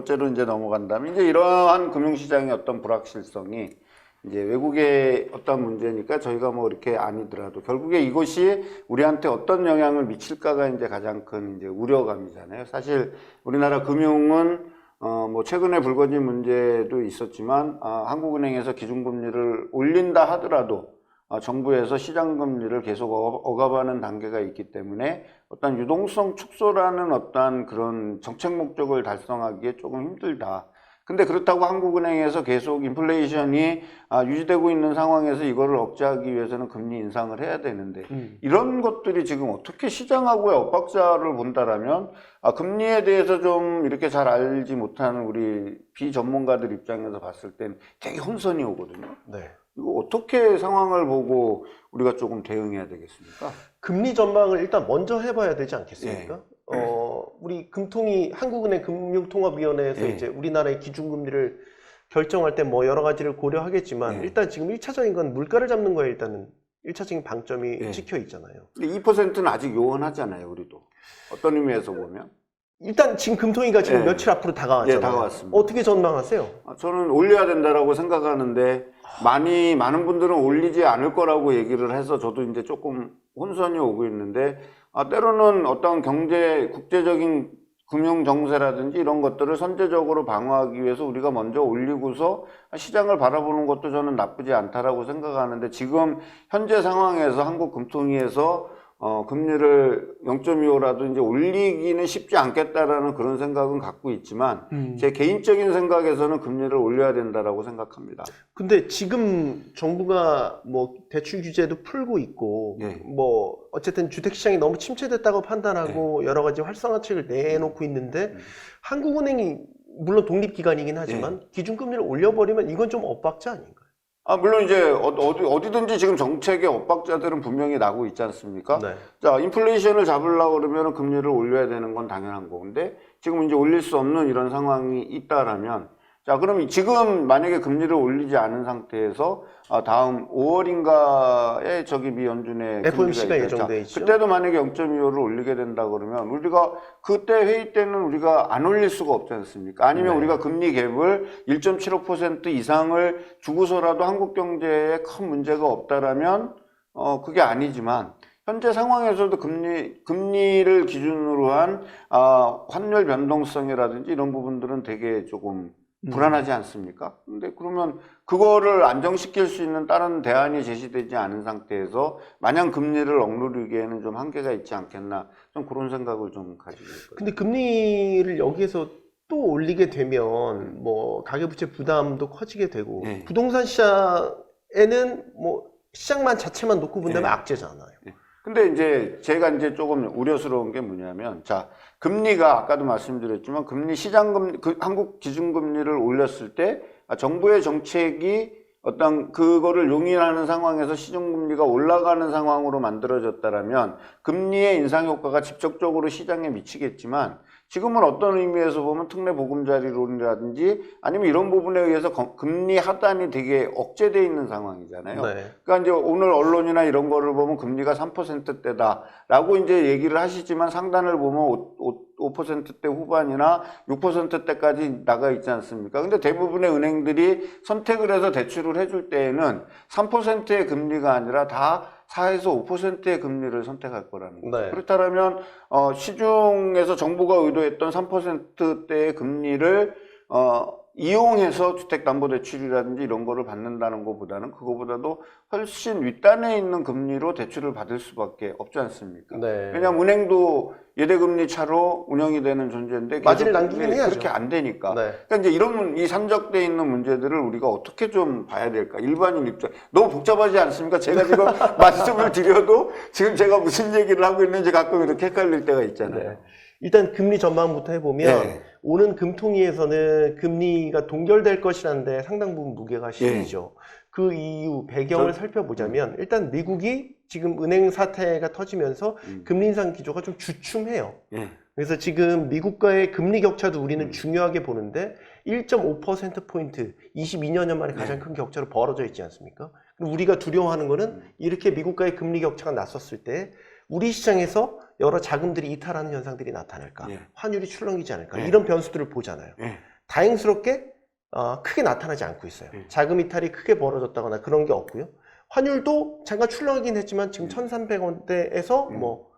번째로 이제 넘어간다면 이제 이러한 금융시장의 어떤 불확실성이 이제 외국의 어떤 문제니까 저희가 뭐 이렇게 아니더라도 결국에 이것이 우리한테 어떤 영향을 미칠까가 이제 가장 큰 이제 우려감이잖아요. 사실 우리나라 금융은 어 뭐 최근에 불거진 문제도 있었지만 아, 한국은행에서 기준금리를 올린다 하더라도 어, 정부에서 시장 금리를 계속 어- 억압하는 단계가 있기 때문에 어떤 유동성 축소라는 어떤 그런 정책 목적을 달성하기에 조금 힘들다. 근데 그렇다고 한국은행에서 계속 인플레이션이 아, 유지되고 있는 상황에서 이거를 억제하기 위해서는 금리 인상을 해야 되는데 음. 이런 것들이 지금 어떻게 시장하고의 엇박자를 본다라면 아, 금리에 대해서 좀 이렇게 잘 알지 못하는 우리 비전문가들 입장에서 봤을 땐 되게 혼선이 오거든요. 네. 이거 어떻게 상황을 보고 우리가 조금 대응해야 되겠습니까? 금리 전망을 일단 먼저 해봐야 되지 않겠습니까? 예. 어, 우리 금통위 한국은행 금융통합위원회에서 예. 이제 우리나라의 기준금리를 결정할 때 뭐 여러 가지를 고려하겠지만 예. 일단 지금 1차적인 건 물가를 잡는 거에 일단은 1차적인 방점이 예. 찍혀 있잖아요. 근데 2%는 아직 요원하잖아요, 우리도. 어떤 의미에서 보면. 일단 지금 금통위가 지금 예. 며칠 앞으로 다가왔잖아요. 예, 다가왔습니다. 어떻게 전망하세요? 아, 저는 올려야 된다라고 생각하는데 많이 많은 분들은 올리지 않을 거라고 얘기를 해서 저도 이제 조금 혼선이 오고 있는데 아, 때로는 어떤 경제 국제적인 금융 정세라든지 이런 것들을 선제적으로 방어하기 위해서 우리가 먼저 올리고서 시장을 바라보는 것도 저는 나쁘지 않다라고 생각하는데 지금 현재 상황에서 한국 금통위에서 어, 금리를 0.25라도 이제 올리기는 쉽지 않겠다라는 그런 생각은 갖고 있지만 제 개인적인 생각에서는 금리를 올려야 된다라고 생각합니다. 근데 지금 정부가 뭐 대출 규제도 풀고 있고 예. 뭐 어쨌든 주택 시장이 너무 침체됐다고 판단하고 여러 가지 활성화책을 내놓고 있는데 음. 한국은행이 물론 독립기관이긴 하지만 기준금리를 올려버리면 이건 좀 엇박자 아닌가요? 아, 물론 이제 어- 어디, 어디든지 지금 정책의 엇박자들은 분명히 나고 있지 않습니까? 네. 자, 인플레이션을 잡으려고 그러면 금리를 올려야 되는 건 당연한 거근데 지금 이제 올릴 수 없는 이런 상황이 있다라면 자, 그럼 지금 만약에 금리를 올리지 않은 상태에서 아, 다음 5월인가에 저기 미 연준의 FOMC 가 금리가 있죠. 예정돼 있죠. 그때도 만약에 0.25를 올리게 된다 그러면 우리가 그때 회의 때는 우리가 안 올릴 수가 없지 않습니까? 아니면 네. 우리가 금리 갭을 1.75% 이상을 주고서라도 한국 경제에 큰 문제가 없다라면 어 그게 아니지만 현재 상황에서도 금리 금리를 기준으로 한 아, 환율 변동성이라든지 이런 부분들은 되게 조금 음. 불안하지 않습니까? 근데 그러면 그거를 안정시킬 수 있는 다른 대안이 제시되지 않은 상태에서 마냥 금리를 억누르기에는 좀 한계가 있지 않겠나 좀 그런 생각을 좀 가지고 있거든요. 근데 금리를 여기에서 또 올리게 되면 뭐 가계부채 부담도 커지게 되고 네. 부동산 시장에는 뭐 시장만 자체만 놓고 본다면 네. 악재잖아요. 근데 이제 제가 이제 조금 우려스러운 게 뭐냐면 자 금리가 아까도 말씀드렸지만 금리 시장금 그 한국 기준금리를 올렸을 때 아, 정부의 정책이 어떤 그거를 용인하는 상황에서 시중금리가 올라가는 상황으로 만들어졌다라면 금리의 인상 효과가 직접적으로 시장에 미치겠지만 지금은 어떤 의미에서 보면 특례 보금자리론이라든지 아니면 이런 부분에 의해서 거- 금리 하단이 되게 억제돼 있는 상황이잖아요. 네. 그러니까 이제 오늘 언론이나 이런 거를 보면 금리가 3%대다라고 이제 얘기를 하시지만 상단을 보면 5, 5%대 후반이나 6%대까지 나가 있지 않습니까? 근데 대부분의 은행들이 선택을 해서 대출을 해줄 때에는 3%의 금리가 아니라 다 4에서 5%의 금리를 선택할 거라는 거예요. 네. 그렇다면 어, 시중에서 정부가 의도했던 3%대의 금리를 어, 이용해서 주택담보대출이라든지 이런 거를 받는다는 것보다는 그거보다도 훨씬 윗단에 있는 금리로 대출을 받을 수밖에 없지 않습니까? 네. 왜냐하면 은행도 예대금리 차로 운영이 되는 존재인데 마진을 남기긴 해야죠. 그렇게 안 되니까. 네. 그러니까 이제 이런 이 산적돼 있는 문제들을 우리가 어떻게 좀 봐야 될까? 일반인 입장 너무 복잡하지 않습니까? 제가 지금 말씀을 드려도 지금 제가 무슨 얘기를 하고 있는지 가끔 이렇게 헷갈릴 때가 있잖아요. 네. 일단 금리 전망부터 해보면 네. 오는 금통위에서는 금리가 동결될 것이라는데 상당 부분 무게가 실리죠. 그 이유 배경을 예. 저- 살펴보자면 일단 미국이 지금 은행 사태가 터지면서 음. 금리 인상 기조가 좀 주춤해요. 예. 그래서 지금 미국과의 금리 격차도 우리는 음. 중요하게 보는데 1.5%포인트 22년 만에 가장 네. 큰 격차로 벌어져 있지 않습니까? 우리가 두려워하는 거는 음. 이렇게 미국과의 금리 격차가 났었을 때 우리 시장에서 여러 자금들이 이탈하는 현상들이 나타날까? 예. 환율이 출렁이지 않을까? 예. 이런 변수들을 보잖아요. 예. 다행스럽게 어, 크게 나타나지 않고 있어요. 예. 자금 이탈이 크게 벌어졌다거나 그런 게 없고요. 환율도 잠깐 출렁이긴 했지만 지금 음. 1,300원대에서 음. 뭐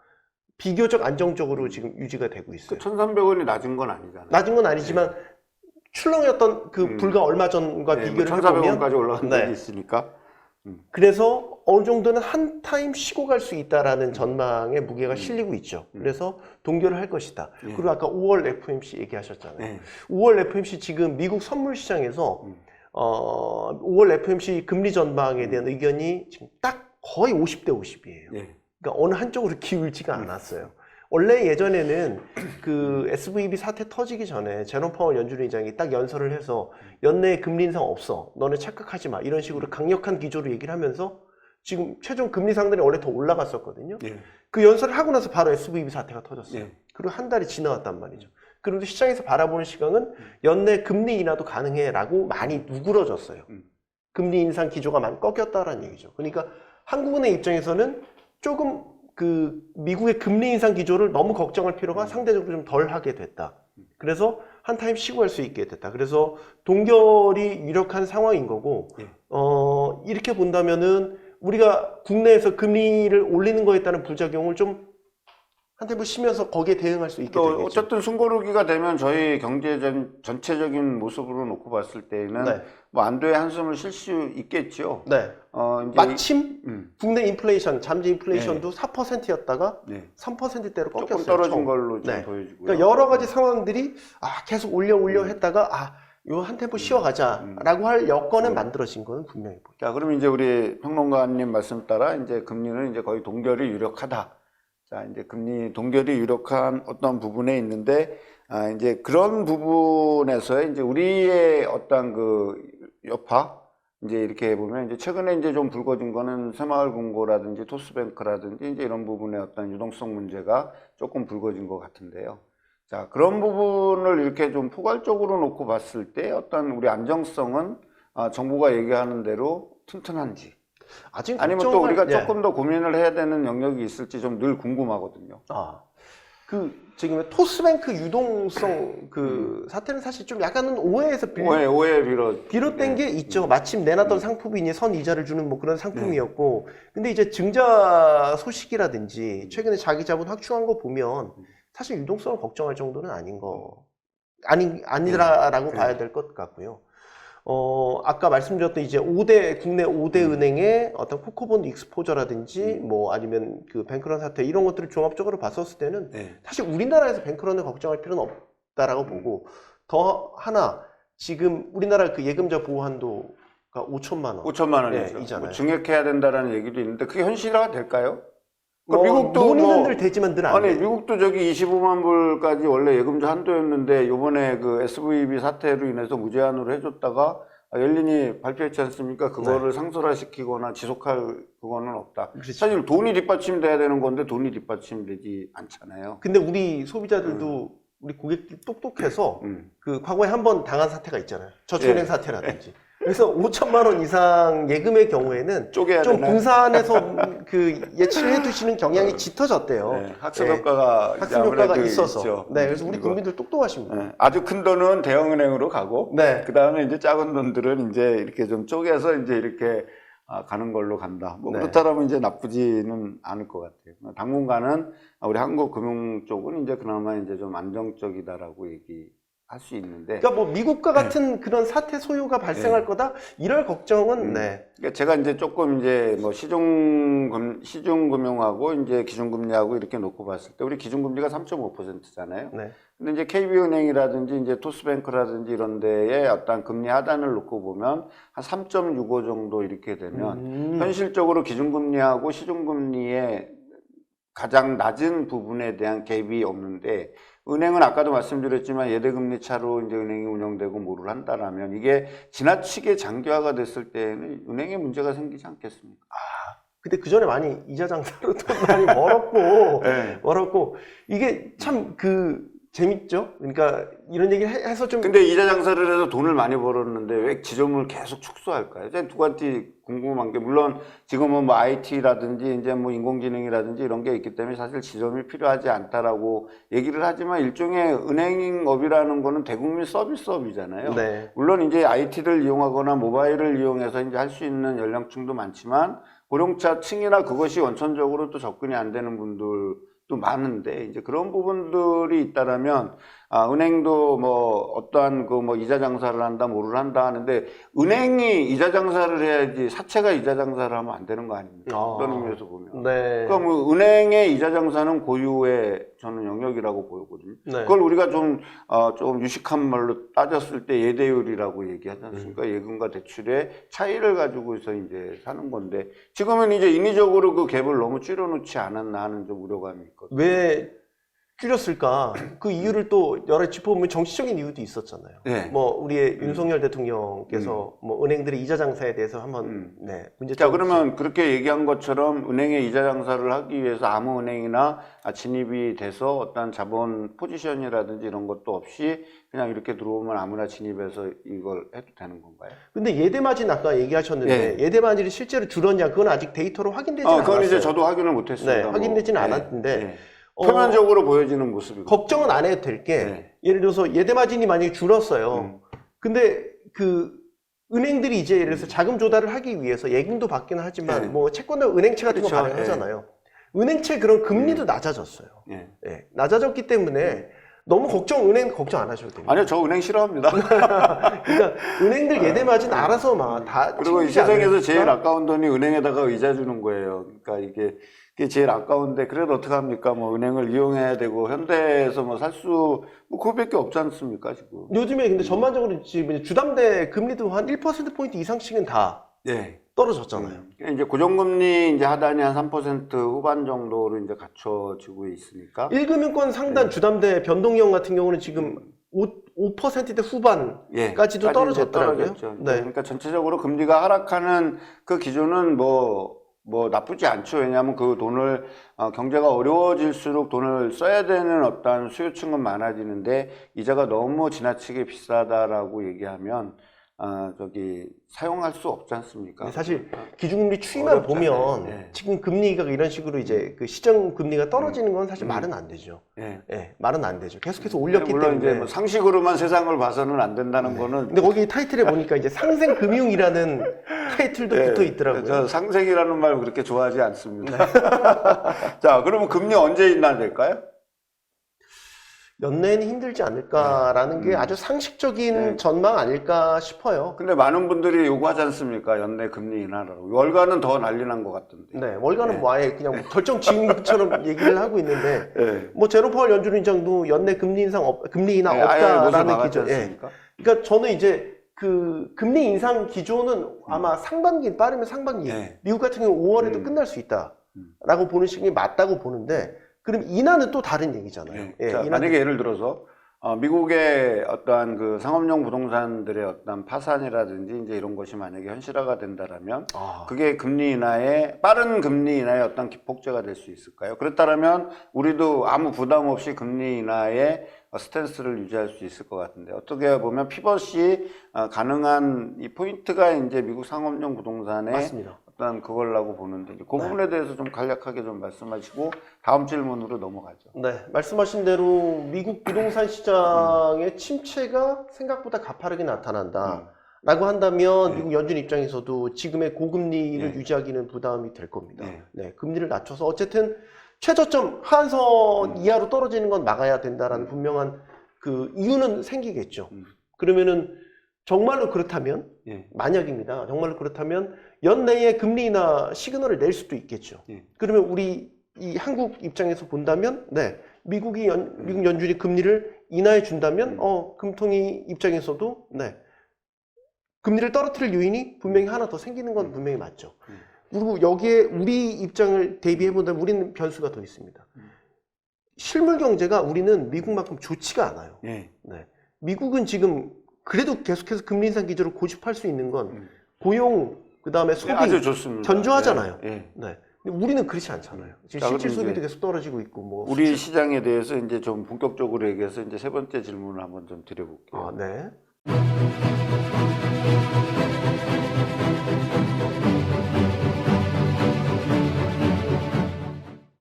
비교적 안정적으로 지금 유지가 되고 있어요. 그 1,300원이 낮은 건 아니잖아요. 낮은 건 아니지만 출렁였던 그 음. 불과 얼마 전과 네, 비교를 해보면 1,400원까지 올라간 네. 적이 있으니까. 그래서 어느 정도는 한 타임 쉬고 갈 수 있다라는 전망에 무게가 실리고 있죠. 음. 그래서 동결을 할 것이다. 예. 그리고 아까 5월 FOMC 얘기하셨잖아요. 네. 5월 FOMC 지금 미국 선물 시장에서 음. 어, 5월 FOMC 금리 전망에 대한 의견이 지금 딱 거의 50대 50이에요. 예. 그러니까 어느 한쪽으로 기울지가 않았어요. 원래 예전에는 그 SVB 사태 터지기 전에 제롬 파월 연준위 의장이 딱 연설을 해서 연내에 금리 인상 없어. 너네 착각하지 마. 이런 식으로 강력한 기조로 얘기를 하면서 지금 최종 금리 상들이 원래 더 올라갔었거든요. 예. 그 연설을 하고 나서 바로 SVB 사태가 터졌어요. 예. 그리고 한 달이 지나갔단 말이죠. 그런데 시장에서 바라보는 시각은 연내 금리 인하도 가능해라고 많이 누그러졌어요. 음. 금리 인상 기조가 많이 꺾였다라는 얘기죠. 그러니까 한국은행 입장에서는 조금 그 미국의 금리 인상 기조를 너무 걱정할 필요가 상대적으로 좀 덜 하게 됐다. 그래서 한 타임 쉬고 할 수 있게 됐다. 그래서 동결이 유력한 상황인 거고, 예. 어, 이렇게 본다면은 우리가 국내에서 금리를 올리는 거에 따른 부작용을 좀 한테뭐 쉬면서 거기에 대응할 수 있게 또 되겠죠. 어쨌든 숨고르기가 되면 저희 경제 전, 전체적인 모습으로 놓고 봤을 때에는 네. 뭐 안도의 한숨을 쉴 수 있겠죠. 네. 어, 마침 음, 국내 인플레이션, 잠재 인플레이션도 4%였다가 네. 3%대로 꺾였어요. 조금 떨어진 처음. 걸로 좀 네. 보여지고요. 그러니까 여러 가지 상황들이 아 계속 올려 올려 했다가 아 요한 템포 쉬어가자라고 할 여건은 만들어진 거는 분명히 보여요. 자, 그럼 이제 우리 평론가님 말씀 따라 이제 금리는 이제 거의 동결이 유력하다. 자, 이제 금리 동결이 유력한 어떤 부분에 있는데, 아, 이제 그런 부분에서 이제 우리의 어떤 그 여파, 이제 이렇게 보면 이제 최근에 이제 좀 불거진 거는 새마을 금고라든지 토스뱅크라든지 이제 이런 부분의 어떤 유동성 문제가 조금 불거진 것 같은데요. 자, 그런 부분을 이렇게 좀 포괄적으로 놓고 봤을 때 어떤 우리 안정성은 아, 정부가 얘기하는 대로 튼튼한지 아직 아니면 또 우리가 예. 조금 더 고민을 해야 되는 영역이 있을지 좀 늘 궁금하거든요. 아, 그 지금 토스뱅크 유동성 음. 그 사태는 사실 좀 약간은 오해에서 빌, 오해 오해 빌어 비롯된 게 있죠. 마침 내놨던 상품이 이제 선 이자를 주는 뭐 그런 상품이었고, 네. 근데 이제 증자 소식이라든지 최근에 자기 자본 확충한 거 보면 사실 유동성을 걱정할 정도는 아닌 거 아니 아니라라고 네. 봐야 될 것 같고요. 어 아까 말씀드렸던 이제 5대 국내 5대 음. 은행의 어떤 코코본드 익스포저라든지 뭐 아니면 그 뱅크런 사태 이런 것들을 종합적으로 봤었을 때는 네. 사실 우리나라에서 뱅크런을 걱정할 필요는 없다라고 보고 더 하나 지금 우리나라 그 예금자 보호 한도가 5천만 원. 5천만 네, 원이죠. 이잖아요. 뭐 증액해야 된다라는 얘기도 있는데 그게 현실화 될까요? 그뭐 미국도 논의는 뭐- 늘 되지만 늘안 아니 돼. 미국도 저기 25만 불까지 원래 예금자 한도였는데 요번에 그 SVB 사태로 인해서 무제한으로 해줬다가 아, 옐린이 발표했지 않습니까? 그거를 상설화시키거나 지속할 그거는 없다. 네. 그렇죠. 사실 돈이 뒷받침돼야 되는 건데 돈이 뒷받침되지 않잖아요. 근데 우리 소비자들도 우리 고객들 똑똑해서 음. 그 과거에 한 번 당한 사태가 있잖아요. 저축은행 예. 사태라든지. 그래서 5천만 원 이상 예금의 경우에는 쪼개야 좀 되나? 분산해서 그 예치를 해두시는 경향이 짙어졌대요. 네, 학습 예. 효과가 이제 학습 효과가 아무래도 있어서. 있죠. 네, 그래서 우리 그리고, 국민들 똑똑하십니다. 예, 아주 큰 돈은 대형은행으로 가고 네. 그 다음에 이제 작은 돈들은 이제 이렇게 좀 쪼개서 이제 이렇게 아, 가는 걸로 간다. 뭐 네. 그렇다면 이제 나쁘지는 않을 것 같아요. 당분간은 우리 한국 금융 쪽은 이제 그나마 이제 좀 안정적이다라고 얘기 할 수 있는데. 그러니까 뭐 미국과 같은 그런 사태 소요가 발생할 거다 이럴 걱정은 네. 음. 네. 그러니까 제가 이제 조금 이제 뭐 시중금 시중금융하고 이제 기준금리하고 이렇게 놓고 봤을 때 우리 기준금리가 3.5%잖아요. 네. 근데 이제 KB은행이라든지 이제 토스뱅크라든지 이런 데에 어떤 금리 하단을 놓고 보면 한 3.65 정도 이렇게 되면 음. 현실적으로 기준금리하고 시중금리의 가장 낮은 부분에 대한 갭이 없는데 은행은 아까도 말씀드렸지만 예대금리 차로 이제 은행이 운영되고 뭐를 한다라면 이게 지나치게 장기화가 됐을 때는 은행에 문제가 생기지 않겠습니까? 근데 그 전에 많이 이자 장사로 돈 많이 벌었고 네. 멀었고 이게 참 그 재밌죠? 그러니까 이런 얘기를 해- 해서 좀 근데 이자 장사를 해서 돈을 많이 벌었는데 왜 지점을 계속 축소할까요? 이제 두 가지 궁금한 게 물론 지금은 뭐 IT라든지 이제 뭐 인공지능이라든지 이런 게 있기 때문에 사실 지점이 필요하지 않다라고 얘기를 하지만 일종의 은행업이라는 거는 대국민 서비스업이잖아요. 네. 물론 이제 IT를 이용하거나 모바일을 이용해서 이제 할 수 있는 연령층도 많지만 고령자층이나 그것이 원천적으로 또 접근이 안 되는 분들 도 많은데 이제 그런 부분들이 있다라면 아, 은행도 뭐 어떠한 그 뭐 이자 장사를 한다 뭐를 한다 하는데 은행이 이자 장사를 해야지 사채가 이자 장사를 하면 안 되는 거 아닙니까? 아. 그런 의미에서 보면. 네. 그러니까 뭐 은행의 이자 장사는 고유의 저는 영역이라고 보거든요. 네. 그걸 우리가 좀, 어, 좀 유식한 말로 따졌을 때 예대율이라고 얘기하지 않습니까? 예금과 대출의 차이를 가지고서 이제 사는 건데, 지금은 이제 인위적으로 그 갭을 너무 줄여놓지 않았나 하는 좀 우려감이 있거든요. 왜 줄였을까? 그 이유를 또 여러 짚어보면 정치적인 이유도 있었잖아요. 네. 뭐 우리의 윤석열 대통령께서 뭐 은행들의 이자 장사에 대해서 한번 음. 네 문제 자, 그러면 그렇게 얘기한 것처럼 은행의 이자 장사를 하기 위해서 아무 은행이나 진입이 돼서 어떤 자본 포지션이라든지 이런 것도 없이 그냥 이렇게 들어오면 아무나 진입해서 이걸 해도 되는 건가요? 근데 예대 마진 아까 얘기하셨는데 예. 대 마진이 실제로 줄었냐 그건 아직 데이터로 확인되지 어, 않았어요. 그건 이제 저도 확인을 못했습니다. 네, 뭐. 확인되지는 네, 않았는데 네. 어, 표면적으로 보여지는 모습이고. 걱정은 안 해도 될 게 네. 예를 들어서 예대 마진이 만약에 줄었어요. 음. 근데 그 은행들이 이제 예를 들어서 자금 조달을 하기 위해서 예금도 받기는 하지만 네. 뭐 채권도 은행채 같은 거 그렇죠. 발행하잖아요. 은행채 그런 금리도 낮아졌어요. 예. 예, 낮아졌기 때문에 너무 걱정 은행 걱정 안 하셔도 됩니다. 아니요, 저 은행 싫어합니다. 그러니까 은행들 예대 마진 알아서 막다 그리고 이 세상에서 제일 아까운 돈이 은행에다가 의자 주는 거예요. 그러니까 이게, 이게 제일 아까운데, 그래도 어떡합니까? 뭐, 은행을 이용해야 되고, 현대에서 뭐 살 수, 뭐, 그거밖에 없지 않습니까, 지금. 요즘에 근데 전반적으로 지금 주담대 금리도 한 1% 포인트 이상씩은 다 예. 떨어졌잖아요. 음. 이제 고정금리 이제 하단이 한 3% 후반 정도로 이제 갖춰지고 있으니까. 1금융권 상단 주담대 변동형 같은 경우는 지금 5, 5%대 후반 예, 까지도 떨어졌더라고요. 네. 그러니까 전체적으로 금리가 하락하는 그 기준은 뭐, 뭐 나쁘지 않죠. 왜냐하면 그 돈을, 어, 경제가 어려워질수록 돈을 써야 되는 어떤 수요층은 많아지는데 이자가 너무 지나치게 비싸다라고 얘기하면, 어, 저기, 사용할 수 없지 않습니까? 근데 사실 기준금리 추이만 어렵잖아요. 보면 네. 지금 금리가 이런 식으로 이제 그 시장 금리가 떨어지는 건 사실 말은 안 되죠. 예. 예, 말은 안 되죠. 계속해서 올렸기 물론 때문에. 이제 뭐 상식으로만 세상을 봐서는 안 된다는 거는 근데 거기 타이틀에 보니까 이제 상생 금융이라는 타이틀도 예, 붙어 있더라고요. 저 상생이라는 말 그렇게 좋아하지 않습니다. 자, 그러면 금리 언제 인하될까요? 연내는 힘들지 않을까라는 네. 게 아주 상식적인 네. 전망 아닐까 싶어요. 근데 많은 분들이 요구하지 않습니까? 연내 금리 인하라고. 월가는 더 난리 난 것 같던데. 네, 월가는 뭐 아예 그냥 결정 지은 것처럼 얘기를 하고 있는데 예. 뭐 제로 파월 연준 위원장도 연내 금리 인상 없, 금리 인하 못을 없다라는 기조. 예. 그러니까 저는 이제 그 금리 인상 기조는 아마 상반기 빠르면 상반기 네. 미국 같은 경우 5월에도 음. 끝날 수 있다 라고 음. 보는 시기 맞다고 보는데 그럼 인하는 또 다른 얘기잖아요. 예. 예, 자, 인하는- 만약에 예를 들어서 어, 미국의 어떠한 그 상업용 부동산들의 어떤 파산이라든지 이제 이런 것이 만약에 현실화가 된다라면 아, 그게 금리 인하의 빠른 금리 인하의 어떤 기폭제가 될 수 있을까요? 그렇다면 우리도 아무 부담 없이 금리 인하의 어, 스탠스를 유지할 수 있을 것 같은데 어떻게 보면 피벗이 어, 가능한 이 포인트가 이제 미국 상업용 부동산의 맞습니다. 어떤 그걸라고 보는데 그 네. 부분에 대해서 좀 간략하게 좀 말씀하시고 다음 질문으로 넘어가죠. 네, 말씀하신 대로 미국 부동산 시장의 침체가 생각보다 가파르게 나타난다. 라고 한다면 네. 미국 연준 입장에서도 지금의 고금리를 네. 유지하기는 부담이 될 겁니다. 네. 네, 금리를 낮춰서 어쨌든 최저점 하한선 이하로 떨어지는 건 막아야 된다라는 분명한 그 이유는 생기겠죠. 음. 그러면은 정말로 그렇다면 예. 만약입니다. 정말로 그렇다면 연내에 금리 인하 시그널을 낼 수도 있겠죠. 예. 그러면 우리 이 한국 입장에서 본다면, 네, 미국이 연, 미국 연준이 금리를 인하해 준다면, 음. 어, 금통위 입장에서도, 네, 금리를 떨어뜨릴 요인이 분명히 하나 더 생기는 건 음. 분명히 맞죠. 음. 그리고 여기에 우리 입장을 대비해 본다면 우리는 변수가 더 있습니다. 음. 실물 경제가 우리는 미국만큼 좋지가 않아요. 예. 네. 미국은 지금 그래도 계속해서 금리 인상 기조를 고집할 수 있는 건 음. 고용 그다음에 소비 아주 좋습니다. 견조하잖아요. 예. 예. 네. 근데 우리는 그렇지 않잖아요. 지금 자, 실질 소비도 계속 떨어지고 있고 뭐 우리 시장에 대해서 이제 좀 본격적으로 얘기해서 이제 세 번째 질문을 한번 좀 드려볼게요. 아, 네.